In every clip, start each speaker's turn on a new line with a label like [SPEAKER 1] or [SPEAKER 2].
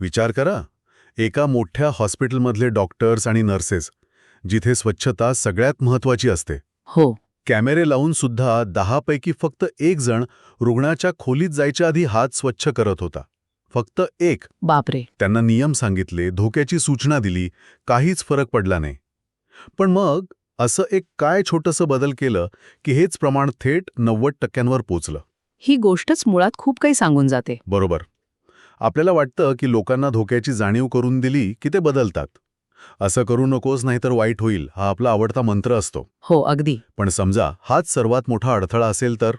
[SPEAKER 1] विचार करा. एका मोठ्या हॉस्पिटलमधले डॉक्टर्स आणि नर्सेस जिथे स्वच्छता सगळ्यात महत्वाची असते.
[SPEAKER 2] हो.
[SPEAKER 1] कॅमेरे लावून सुद्धा दहापैकी फक्त एक जण रुग्णाच्या खोलीत जायच्या आधी हात स्वच्छ करत होता. फक्त एक.
[SPEAKER 2] बापरे.
[SPEAKER 1] त्यांना नियम सांगितले धोक्याची सूचना दिली काहीच फरक पडला नाही. पण मग असं एक काय छोटंसं बदल केलं की हेच प्रमाण थेट नव्वद टक्क्यांवर पोचलं.
[SPEAKER 2] ही गोष्टच मुळात खूप काही सांगून जाते.
[SPEAKER 1] बरोबर. आपल्याला वाटतं की लोकांना धोक्याची जाणीव करून दिली की ते बदलतात. असं करू नकोस नाहीतर वाईट होईल हा आपला आवडता मंत्र असतो.
[SPEAKER 2] हो अगदी.
[SPEAKER 1] पण समजा हाच सर्वात मोठा अडथळा असेल तर?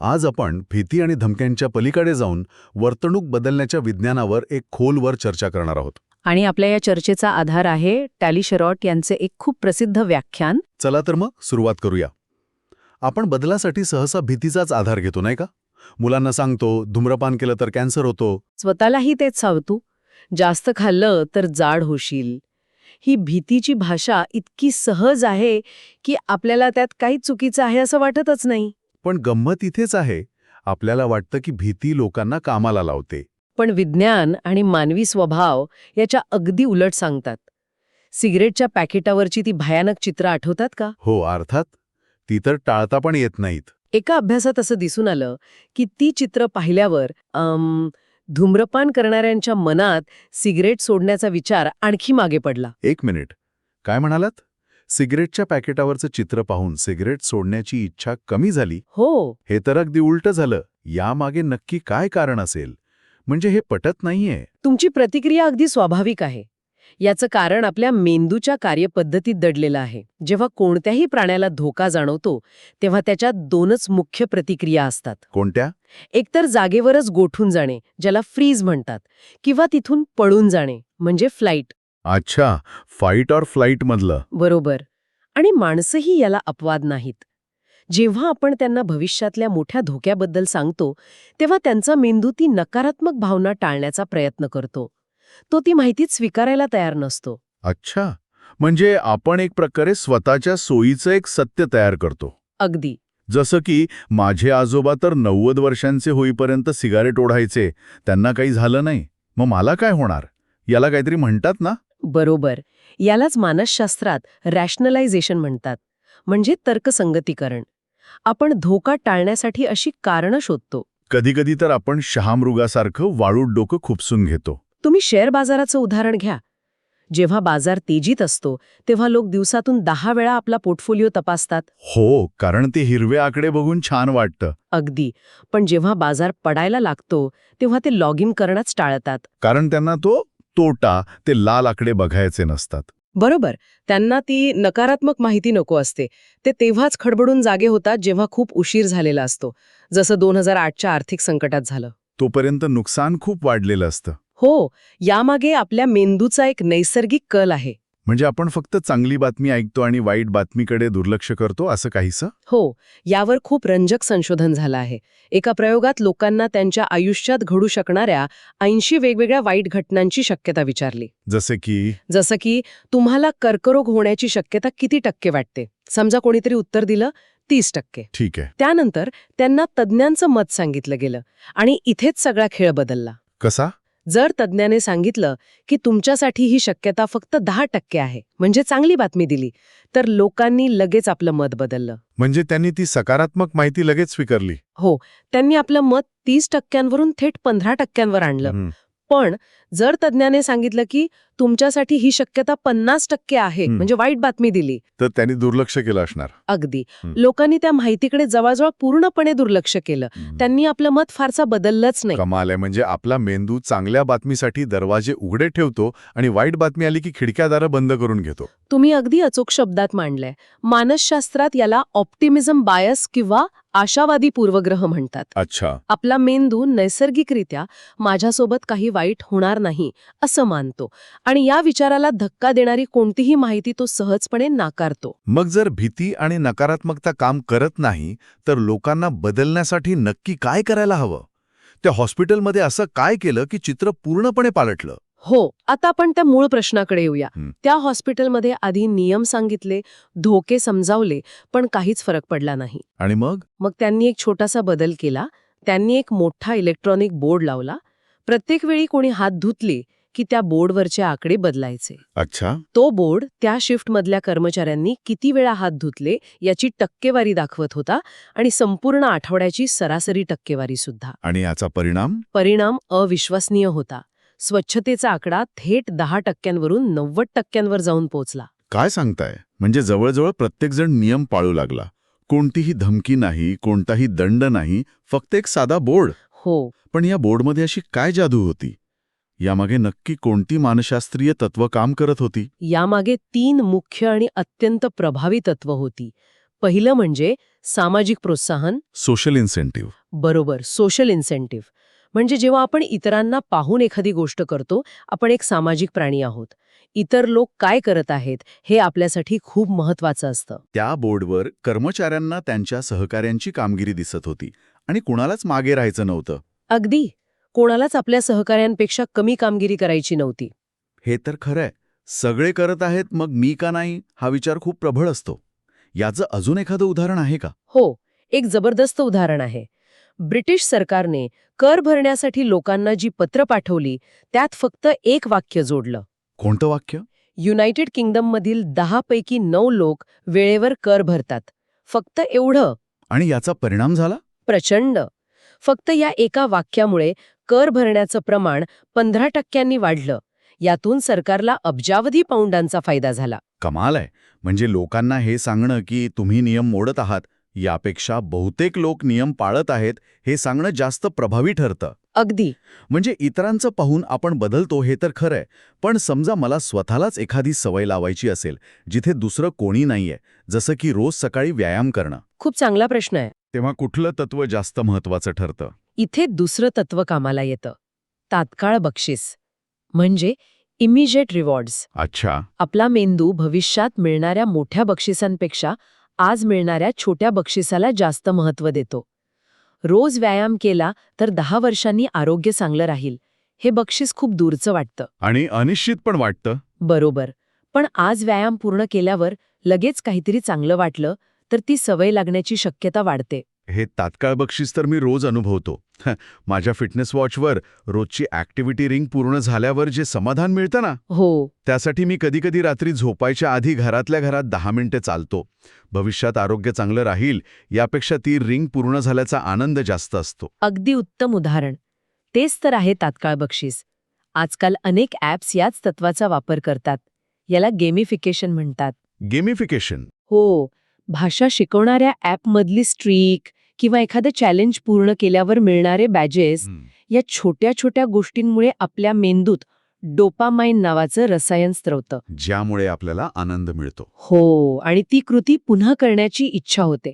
[SPEAKER 1] आज आपण भीती आणि धमक्यांच्या पलीकडे जाऊन वर्तणूक बदलण्याच्या विज्ञानावर एक खोलवर चर्चा करणार आहोत.
[SPEAKER 2] आणि आपल्या या चर्चेचा आधार आहे टॅली शेरॉट यांचे एक खूप प्रसिद्ध व्याख्यान.
[SPEAKER 1] चला तर मग सुरुवात करूया. आपण बदलासाठी सहसा भीतीचाच आधार घेतो नाही का? मुलांना सांगतो धूम्रपान केलं तर कॅन्सर होतो.
[SPEAKER 2] स्वतःलाही तेच सावतू. जास्त खाल्लं तर जाड होशील. ही भीतीची भाषा इतकी सहज आहे की आपल्याला त्यात काही चुकीचं आहे असं वाटतच नाही.
[SPEAKER 1] पण गंमत इथेच आहे. आपल्याला वाटतं की भीती लोकांना कामाला लावते.
[SPEAKER 2] पण विज्ञान आणि मानवी स्वभाव याच्या अगदी उलट सांगतात. सिगरेटच्या पॅकेटावरची ती भयानक चित्र आठवतात का?
[SPEAKER 1] हो अर्थात. ती तर टाळता पण येत नाहीत.
[SPEAKER 2] एका अभ्यासात असं दिसून आलं की ती चित्र पाहिल्यावर धूम्रपान करणाऱ्यांच्या मनात सिगरेट सोडण्याचा विचार आणखी मागे पडला.
[SPEAKER 1] एक मिनिट. काय म्हणालात? सिगरेटच्या पॅकेटावरचं चित्र पाहून सिगरेट सोडण्याची इच्छा कमी झाली?
[SPEAKER 2] हो.
[SPEAKER 1] हे तर अगदी उलटं झालं. यामागे नक्की काय कारण असेल? म्हणजे हे पटत नाहीये.
[SPEAKER 2] तुमची प्रतिक्रिया अगदी स्वाभाविक आहे. याचं कारण आपल्या मेंदूच्या कार्यपद्धतीत दडलेलं आहे. जेव्हा कोणत्याही प्राण्याला धोका जाणवतो तेव्हा त्याच्यात दोनच मुख्य प्रतिक्रिया असतात.
[SPEAKER 1] कोणत्या?
[SPEAKER 2] एकतर जागेवरच गोठून जाणे ज्याला फ्रीज म्हणतात किंवा तिथून पळून जाणे म्हणजे फ्लाईट
[SPEAKER 1] अच्छा फाईट ऑर फ्लाईट मधलं.
[SPEAKER 2] बरोबर. आणि माणसंही याला अपवाद नाहीत. जेव्हा आपण त्यांना भविष्यातल्या मोठ्या धोक्याबद्दल सांगतो तेव्हा त्यांचा मेंदू ती नकारात्मक भावना टाळण्याचा प्रयत्न करतो. तो ती माहिती स्वीकारायला तयार नसतो.
[SPEAKER 1] अच्छा. म्हणजे आपण एक प्रकारे स्वतःच्या सोयीचं एक सत्य तयार करतो.
[SPEAKER 2] अगदी.
[SPEAKER 1] जसं की माझे आजोबा तर नव्वद वर्षांचे होईपर्यंत सिगारेट ओढायचे त्यांना काही झालं नाही. मग मला काय होणार? याला काहीतरी म्हणतात ना?
[SPEAKER 2] बरोबर. यालाच मानसशास्त्रात रॅशनलायझेशन म्हणतात. म्हणजे तर्कसंगतीकरण. आपण धोका टाळण्यासाठी अशी कारणं शोधतो.
[SPEAKER 1] कधीकधी तर आपण शहामृगासारखं वाळूत डोकं खुपसून घेतो.
[SPEAKER 2] तुम्ही शेअर बाजाराचं उदाहरण घ्या. जेव्हा बाजार तेजीत असतो तेव्हा लोक दिवसातून दहा वेळा आपला पोर्टफोलिओ तपासतात.
[SPEAKER 1] हो कारण ते हिरवे आकडे बघून छान वाटतं.
[SPEAKER 2] अगदी. पण जेव्हा बाजार पडायला लागतो तेव्हा ते लॉग इन करणंच टाळतात.
[SPEAKER 1] कारण त्यांना तो तोटा ते लाल आकडे बघायचे नसतात.
[SPEAKER 2] बरोबर. त्यांना ती नकारात्मक माहिती नको असते. ते तेव्हाच खडबडून जागे होतात जेव्हा खूप उशीर झालेला असतो. जसं दोन हजार आठच्या आर्थिक संकटात झालं.
[SPEAKER 1] तोपर्यंत नुकसान खूप वाढलेलं असतं.
[SPEAKER 2] हो यामागे आपल्या मेंदूचा एक नैसर्गिक कल आहे.
[SPEAKER 1] म्हणजे आपण फक्त चांगली बातमी ऐकतो आणि वाईट बातमीकडे दुर्लक्ष करतो असं काहीसं?
[SPEAKER 2] हो यावर खूप रंजक संशोधन झालं आहे. एका प्रयोगात लोकांना त्यांच्या आयुष्यात घडू शकणाऱ्या ऐंशी वेगवेगळ्या वाईट घटनांची शक्यता विचारली.
[SPEAKER 1] जसे की?
[SPEAKER 2] जसं की तुम्हाला कर्करोग होण्याची शक्यता किती टक्के वाटते? समजा कोणीतरी उत्तर दिलं तीस टक्के.
[SPEAKER 1] ठीक आहे.
[SPEAKER 2] त्यानंतर त्यांना तज्ज्ञांचं मत सांगितलं गेलं आणि इथेच सगळा खेळ बदलला.
[SPEAKER 1] कसा?
[SPEAKER 2] जर तज्ज्ञाने सांगितलं की तुमच्यासाठी ही शक्यता फक्त दहा टक्के आहे म्हणजे चांगली बातमी दिली तर लोकांनी लगेच आपलं मत बदललं.
[SPEAKER 1] म्हणजे त्यांनी ती सकारात्मक माहिती लगेच स्वीकारली.
[SPEAKER 2] हो त्यांनी आपलं मत तीस टक्क्यांवरून थेट पंधरा टक्क्यांवर आणलं. पण जर तज्ज्ञाने सांगितलं की तुमच्यासाठी ही शक्यता पन्नास टक्के आहे. म्हणजे वाईट बातमी दिली.
[SPEAKER 1] तर त्यांनी दुर्लक्ष केलं असणार.
[SPEAKER 2] अगदी. लोकांनी त्या माहितीकडे जवळजवळ पूर्णपणे दुर्लक्ष केलं. त्यांनी आपलं मत फारसा बदललंच नाही.
[SPEAKER 1] कमाल आहे म्हणजे आपला मेंदू चांगल्या बातमीसाठी दरवाजे उघडे ठेवतो आणि वाईट बातमी आली की खिडक्यादारं बंद करून घेतो.
[SPEAKER 2] तुम्ही अगदी अचूक शब्दात मांडलंय. मानसशास्त्रात याला ऑप्टिमिझम बायस किंवा आशावादी पूर्वग्रह म्हणतात.
[SPEAKER 1] अच्छा.
[SPEAKER 2] आपला मेंदू नैसर्गिकरित्या माझ्यासोबत काही वाईट होणार नाही असं मानतो. आणि या विचाराला धक्का देणारी कोणतीही माहिती तो सहजपणे नाकारतो.
[SPEAKER 1] मग जर भीती आणि नकारात्मकता काम करत नाही तर लोकांना बदलण्यासाठी नक्की काय करायला हवं? त्या हॉस्पिटलमध्ये असं काय केलं की चित्र पूर्णपणे पालटलं?
[SPEAKER 2] हो आता आपण त्या मूळ प्रश्नाकडे येऊया. त्या हॉस्पिटलमध्ये आधी नियम सांगितले धोके समजावले पण काहीच फरक पडला नाही.
[SPEAKER 1] आणि मग?
[SPEAKER 2] मग त्यांनी एक छोटासा बदल केला. त्यांनी एक मोठा इलेक्ट्रॉनिक बोर्ड लावला. प्रत्येक वेळी कोणी हात धुतले की त्या बोर्डवरचे आकडे बदलायचे.
[SPEAKER 1] अच्छा.
[SPEAKER 2] तो बोर्ड त्या शिफ्टमधल्या कर्मचाऱ्यांनी किती वेळा हात धुतले याची टक्केवारी दाखवत होता आणि संपूर्ण आठवड्याची सरासरी टक्केवारी सुद्धा.
[SPEAKER 1] आणि याचा परिणाम?
[SPEAKER 2] परिणाम अविश्वसनीय होता. स्वच्छतेचा आकडा थेट दहा टक्क्यांवरून नव्वद टक्क्यांवर जाऊन पोहोचला.
[SPEAKER 1] काय सांगताय? म्हणजे जवळजवळ प्रत्येकजण नियम पाळू लागला. कोणतीही धमकी नाही कोणताही दंड नाही फक्त एक साधा बोर्ड.
[SPEAKER 2] हो.
[SPEAKER 1] पण या बोर्डमध्ये अशी काय जादू होती? यामागे नक्की कोणती मानशास्त्रीय तत्व काम करत होती?
[SPEAKER 2] यामागे तीन मुख्य आणि अत्यंत प्रभावी तत्व होती. पहिलं म्हणजे सामाजिक प्रोत्साहन.
[SPEAKER 1] Social incentive.
[SPEAKER 2] बरोबर सोशल इन्सेंटिव्ह. म्हणजे जेव्हा आपण इतरांना पाहून एखादी गोष्ट करतो आपण एक सामाजिक प्राणी आहोत. इतर लोक काय करत आहेत हे आपल्यासाठी खूप महत्वाचं असतं.
[SPEAKER 1] त्या बोर्डवर कर्मचाऱ्यांना त्यांच्या सहकाऱ्यांची कामगिरी दिसत होती आणि कुणालाच मागे राहायचं नव्हतं.
[SPEAKER 2] अगदी! कोणालाच आपल्या सहकाऱ्यांपेक्षा कमी कामगिरी करायची नव्हती.
[SPEAKER 1] हे तर खरंय. सगळे करत आहेत मग मी का नाही? हा विचार खूप प्रबळ असतो. याचं अजून एखादं उदाहरण आहे का?
[SPEAKER 2] हो. एक जबरदस्त उदाहरण आहे. ब्रिटिश सरकारने कर भरण्यासाठी लोकांना जी पत्र पाठवली त्यात फक्त एक वाक्य जोडलं.
[SPEAKER 1] कोणतं वाक्य?
[SPEAKER 2] युनायटेड किंगडममधील दहा पैकी नऊ लोक वेळेवर कर भरतात. फक्त एवढं.
[SPEAKER 1] आणि याचा परिणाम झाला?
[SPEAKER 2] प्रचंड. फक्त या एका वाक्यामुळे कर भरण्याचं प्रमाण पंधरा टक्क्यांनी वाढलं. यातून सरकारला अब्जावधी पाऊंडांचा फायदा झाला.
[SPEAKER 1] कमाल आहे. म्हणजे लोकांना हे सांगणं की तुम्ही नियम मोडत आहात यापेक्षा बहुतेक लोक नियम पाळत आहेत हे सांगणं जास्त प्रभावी ठरतं.
[SPEAKER 2] अगदी.
[SPEAKER 1] म्हणजे इतरांचं पाहून आपण बदलतो हे तर खरंय पण समजा मला स्वतःलाच एखादी सवय लावायची असेल जिथे दुसरं कोणी नाहीये जसं की रोज सकाळी व्यायाम करणं.
[SPEAKER 2] खूप चांगला प्रश्न आहे.
[SPEAKER 1] तेव्हा कुठलं तत्व जास्त महत्वाचं ठरतं?
[SPEAKER 2] इथे दुसरं तत्व कामाला येतं. तात्काळ बक्षीस. म्हणजे इमिजिएट रिवॉर्ड्स
[SPEAKER 1] अच्छा.
[SPEAKER 2] आपला मेंदू भविष्यात मिळणाऱ्या मोठ्या बक्षिसांपेक्षा आज मिळणाऱ्या छोट्या बक्षिसाला जास्त महत्त्व देतो. रोज व्यायाम केला तर दहा वर्षांनी आरोग्य चांगलं राहील हे बक्षीस खूप दूरचं वाटतं.
[SPEAKER 1] आणि अनिश्चित पण वाटतं.
[SPEAKER 2] बरोबर पण आज व्यायाम पूर्ण केल्यावर लगेच काहीतरी चांगलं वाटलं तर ती सवय लागण्याची शक्यता वाढते.
[SPEAKER 1] हे तात्काळ बक्षीस तर मी रोज अनुभवतो. माझ्या फिटनेस वॉचवर रोजची ॲक्टिव्हिटी रिंग पूर्ण झाल्यावर जे समाधान मिळतं ना
[SPEAKER 2] हो.
[SPEAKER 1] त्यासाठी मी कधीकधी रात्री झोपायच्या आधी घरातल्या घरात दहा मिनिटे चालतो. भविष्यात आरोग्य चांगलं राहील यापेक्षा ती रिंग पूर्ण झाल्याचा आनंद जास्त असतो.
[SPEAKER 2] अगदी उत्तम उदाहरण. तेच तर आहे तात्काळ बक्षीस. आजकाल अनेक ॲप्स याच तत्वाचा वापर करतात. याला गेमिफिकेशन म्हणतात.
[SPEAKER 1] गेमिफिकेशन.
[SPEAKER 2] हो भाषा शिकवणाऱ्या ॲपमधली स्ट्रीक किंवा एखादं चॅलेंज पूर्ण केल्यावर मिळणारे बॅजेस या छोट्या छोट्या गोष्टींमुळे आपल्या मेंदूत डोपामाइन नावाचं रसायन स्त्रवतं
[SPEAKER 1] ज्यामुळे आपल्याला आनंद मिळतो.
[SPEAKER 2] हो आणि ती कृती पुन्हा करण्याची इच्छा होते.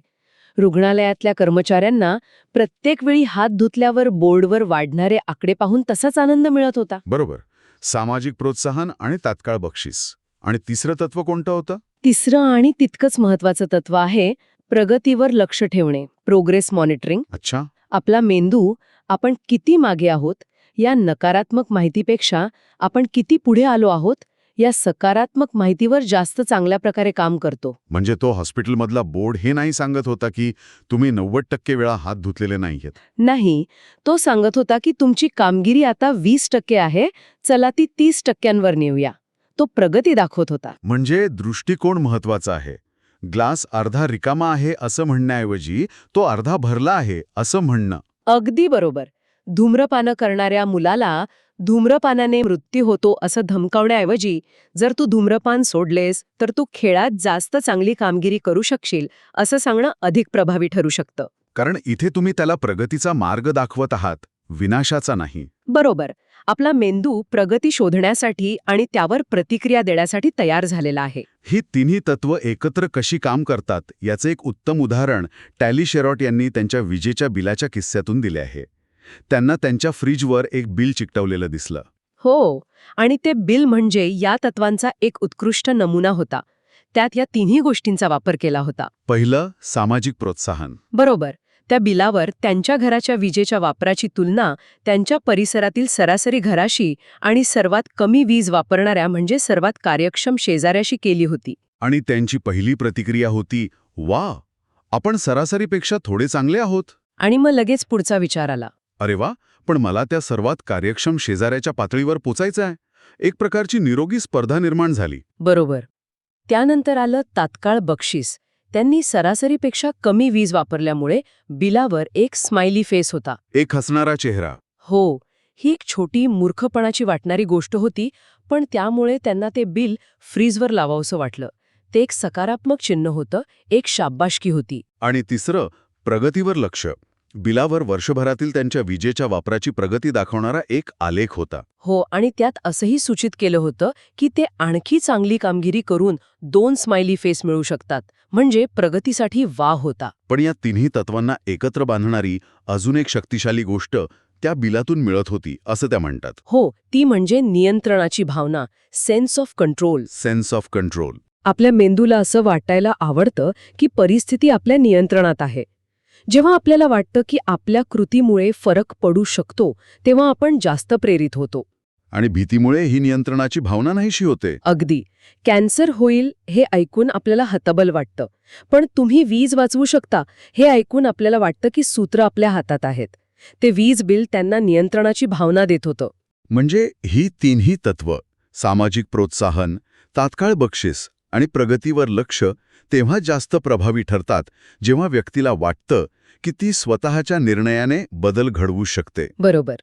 [SPEAKER 2] रुग्णालयातल्या कर्मचाऱ्यांना प्रत्येक वेळी हात धुतल्यावर बोर्डवर वाढणारे आकडे पाहून तसाच आनंद मिळत होता.
[SPEAKER 1] बरोबर. सामाजिक प्रोत्साहन आणि तात्काळ बक्षीस. आणि तिसरं तत्व कोणतं होतं?
[SPEAKER 2] तिसरं आणि तितकंच महत्वाचं तत्व आहे प्रगतीवर लक्ष ठेवणे प्रोग्रेस मॉनिटरिंग
[SPEAKER 1] अच्छा.
[SPEAKER 2] आपला मेंदू आपण किती मागे आहोत या नकारात्मक माहितीपेक्षा आपण किती पुढे आलो आहोत या सकारात्मक माहितीवर जास्त चांगल्या प्रकारे काम करतो.
[SPEAKER 1] म्हणजे तो हॉस्पिटलमधला बोर्ड हे नाही सांगत होता की तुम्ही नव्वद टक्के वेळा हात धुतलेले नाहीयेत.
[SPEAKER 2] नाही तो सांगत होता की तुमची कामगिरी आता वीस टक्के आहे चला ती तीस टक्क्यांवर नेऊया. तो प्रगती दाखवत होता.
[SPEAKER 1] म्हणजे दृष्टिकोन महत्त्वाचा आहे. ग्लास अर्धा रिकामा आहे असं म्हणण्याऐवजी तो अर्धा भरला आहे असं म्हणणं.
[SPEAKER 2] अगदी बरोबर. धूम्रपान करणाऱ्या मुलाला धूम्रपानाने मृत्यू होतो असं धमकावण्याऐवजी जर तू धूम्रपान सोडलेस तर तू खेळात जास्त चांगली कामगिरी करू शकशील असं सांगणं अधिक प्रभावी ठरू शकतं.
[SPEAKER 1] कारण इथे तुम्ही त्याला प्रगतीचा मार्ग दाखवत आहात विनाशाचा नाही.
[SPEAKER 2] बरोबर. आपला मेंदू प्रगती शोधण्यासाठी आणि त्यावर प्रतिक्रिया देण्यासाठी तयार झालेला आहे.
[SPEAKER 1] ही तिन्ही तत्व एकत्र कशी काम करतात याचे एक उत्तम उदाहरण टॅली शेरॉट यांनी त्यांच्या विजेच्या बिलाच्या किस्स्यातून दिले आहे. त्यांना त्यांच्या फ्रीजवर एक बिल चिकटवलेलं दिसलं.
[SPEAKER 2] हो आणि ते बिल म्हणजे या तत्वांचा एक उत्कृष्ट नमुना होता. त्यात या तिन्ही गोष्टींचा वापर केला होता.
[SPEAKER 1] पहिलं सामाजिक प्रोत्साहन.
[SPEAKER 2] बरोबर. त्या बिलावर त्यांच्या घराच्या विजेच्या वापराची तुलना त्यांच्या परिसरातील सरासरी घराशी आणि सर्वात कमी वीज वापरणाऱ्या म्हणजे सर्वात कार्यक्षम शेजाऱ्याशी केली होती.
[SPEAKER 1] आणि त्यांची पहिली प्रतिक्रिया होती वा आपण सरासरीपेक्षा थोडे चांगले आहोत.
[SPEAKER 2] आणि मग लगेच पुढचा विचार आला.
[SPEAKER 1] अरे वा पण मला त्या सर्वात कार्यक्षम शेजाऱ्याच्या पातळीवर पोचायचं आहे एक प्रकारची निरोगी स्पर्धा निर्माण झाली.
[SPEAKER 2] बरोबर. त्यानंतर आलं तात्काळ बक्षीस. त्यांनी सरासरीपेक्षा कमी वीज वापरल्यामुळे बिलावर एक स्माइली फेस होता.
[SPEAKER 1] एक हसणारा चेहरा.
[SPEAKER 2] हो ही एक छोटी मूर्खपणाची वाटणारी गोष्ट होती पण त्यामुळे त्यांना ते बिल फ्रीजवर लावावंसं वाटलं. ते एक सकारात्मक चिन्ह होतं एक शाब्बाशकी होती.
[SPEAKER 1] आणि तिसरं प्रगतीवर लक्ष. बिलावर वर्षभरातील त्यांच्या विजेच्या वापराची प्रगती दाखवणारा एक आलेख होता.
[SPEAKER 2] हो आणि त्यात असंही सूचित केलं होतं की ते आणखी चांगली कामगिरी करून दोन स्माइली फेस मिळू शकतात म्हणजे प्रगतीसाठी वाव होता.
[SPEAKER 1] पण या तिन्ही तत्वांना एकत्र बांधणारी अजून एक शक्तिशाली गोष्ट त्या बिलातून मिळत होती असं त्या म्हणतात.
[SPEAKER 2] हो ती म्हणजे नियंत्रणाची भावना sense of control
[SPEAKER 1] sense of control
[SPEAKER 2] आपल्या मेंदूला असं वाटायला आवडतं की परिस्थिती आपल्या नियंत्रणात आहे. जेव्हा आपल्याला वाटतं की आपल्या कृतीमुळे फरक पडू शकतो तेव्हा आपण जास्त प्रेरित होतो.
[SPEAKER 1] आणि भीतीमुळे ही नियंत्रणाची भावना नाहीशी होते.
[SPEAKER 2] अगदी. कॅन्सर होईल हे ऐकून आपल्याला हतबल वाटतं. पण तुम्ही वीज वाचवू शकता हे ऐकून आपल्याला वाटतं की सूत्र आपल्या हातात आहेत. ते वीज बिल त्यांना नियंत्रणाची भावना देत होतं.
[SPEAKER 1] म्हणजे ही तिन्ही तत्व सामाजिक प्रोत्साहन तात्काळ बक्षीस आणि प्रगतीवर लक्ष तेव्हा जास्त प्रभावी ठरतात जेव्हा व्यक्तीला वाटतं की ती स्वतःच्या निर्णयाने बदल घडवू शकते?
[SPEAKER 2] बरोबर.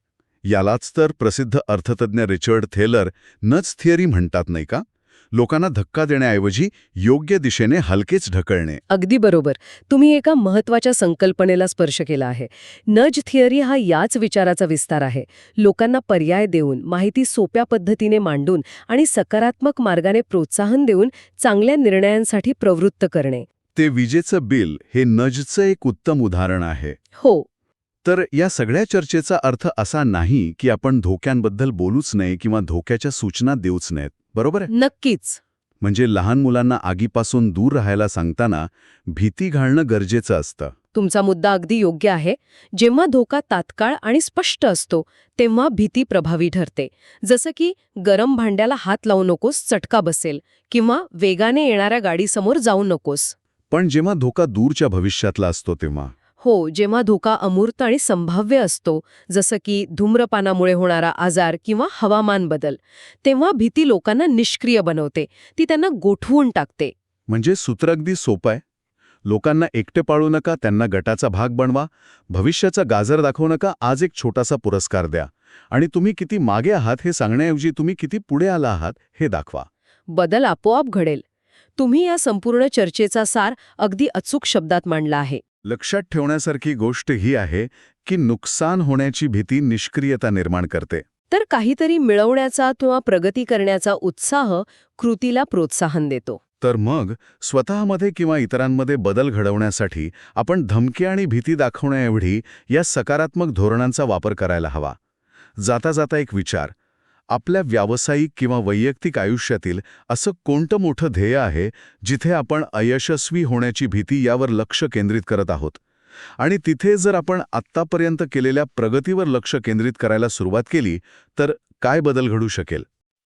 [SPEAKER 1] यालाच तर प्रसिद्ध अर्थतज्ञ रिचर्ड थेलर नच थिअरी म्हणतात नाही का? लोकांना धक्का देण्याऐवजी योग्य दिशेने हलकेच ढकलणे.
[SPEAKER 2] अगदी बरोबर. तुम्ही एका महत्त्वाच्या संकल्पनेला स्पर्श केला आहे. नज थिअरी हा याच विचाराचा विस्तार आहे. लोकांना पर्याय देऊन माहिती सोप्या पद्धतीने मांडून आणि सकारात्मक मार्गाने प्रोत्साहन देऊन चांगल्या निर्णयांसाठी प्रवृत्त करणे.
[SPEAKER 1] ते विजेचं बिल हे नजचं एक उत्तम उदाहरण आहे.
[SPEAKER 2] हो.
[SPEAKER 1] तर या सगळ्या चर्चेचा अर्थ असा नाही की आपण धोक्यांबद्दल बोलूच नये किंवा धोक्याच्या सूचना देऊच नाहीत बरोबर आहे?
[SPEAKER 2] नक्कीच.
[SPEAKER 1] म्हणजे लहान मुलांना आगीपासून दूर राहायला सांगताना भीती घालणं गरजेचं असतं.
[SPEAKER 2] तुमचा मुद्दा अगदी योग्य आहे. जेव्हा धोका तात्काळ आणि स्पष्ट असतो तेव्हा भीती प्रभावी ठरते. जसं की गरम भांड्याला हात लावू नकोस चटका बसेल किंवा वेगाने येणाऱ्या गाडीसमोर जाऊ नकोस.
[SPEAKER 1] पण जेव्हा धोका दूरच्या भविष्यातला असतो तेव्हा.
[SPEAKER 2] हो जेव्हा धोका अमूर्त आणि संभाव्य असतो जसं की धूम्रपानामुळे होणारा आजार किंवा हवामान बदल तेव्हा भीती लोकांना निष्क्रिय बनवते ती त्यांना गोठवून टाकते.
[SPEAKER 1] म्हणजे सूत्र अगदी सोपं आहे. लोकांना एकटे पाळू नका त्यांना गटाचा भाग बनवा भविष्याचा गाजर दाखवू नका आज एक छोटासा पुरस्कार द्या. आणि तुम्ही किती मागे आहात हे सांगण्याऐवजी तुम्ही किती पुढे आला आहात हे दाखवा.
[SPEAKER 2] बदल आपोआप घडेल. तुम्ही या संपूर्ण चर्चेचा सार अगदी अचूक शब्दात मांडला आहे.
[SPEAKER 1] लक्षात ठेवण्यासारखी गोष्ट ही आहे की नुकसान होण्याची भीती निष्क्रियता निर्माण करते.
[SPEAKER 2] तर काहीतरी मिळवण्याचा किंवा प्रगती करण्याचा उत्साह कृतीला प्रोत्साहन देतो.
[SPEAKER 1] तर मग स्वतःमध्ये किंवा इतरांमध्ये बदल घडवण्यासाठी आपण धमकी आणि भीती दाखवण्याएवढी या सकारात्मक धोरणांचा वापर करायला हवा. जाता जाता एक विचार आपल्या व्यावसायिक किंवा वैयक्तिक आयुष्यातील असं कोणतं मोठं ध्येय आहे जिथे आपण अयशस्वी होण्याची भीती यावर लक्ष केंद्रित करत आहोत? आणि तिथे जर आपण आत्तापर्यंत केलेल्या प्रगतीवर लक्ष केंद्रित करायला सुरुवात केली तर काय बदल घडू शकेल?